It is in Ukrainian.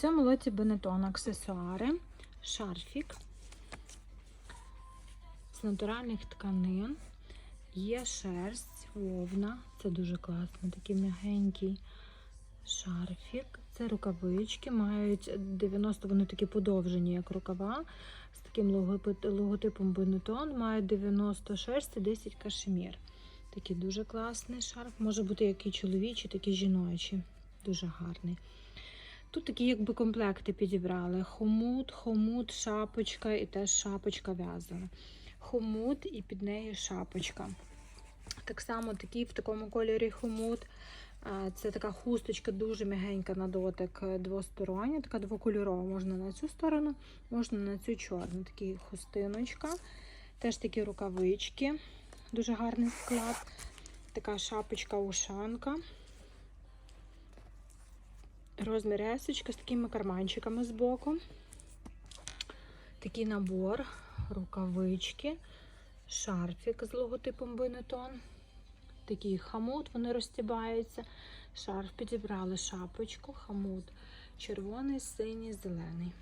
Цьому лоті бенетон аксесуари, шарфік з натуральних тканин. Є шерсть, вовна. Це дуже класно, такий м'ягенький шарфік. Це рукавички, мають 90, вони такі подовжені, як рукава. З таким логотипом бенетон. Мають 90 шерсть і 10 кашемір. Такий дуже класний шарф. Може бути як і чоловічий, так і жіночий. Дуже гарний. Тут такі якби комплекти підібрали: хомут, хомут, шапочка і теж шапочка в'язана. Хомут і під нею шапочка. Так само такий в такому кольорі хомут. Це така хусточка дуже м'ягенька на дотик е, двостороння, така двокольорова. Можна на цю сторону, можна на цю чорну. Такі хустиночка. Теж такі рукавички. Дуже гарний склад. Така шапочка-ушанка. Розмір есочка з такими карманчиками збоку. Такий набор, рукавички, шарфік з логотипом Бенетон. Такий хамут, вони розтібаються. Шарф підібрали шапочку, хамут червоний, синій, зелений.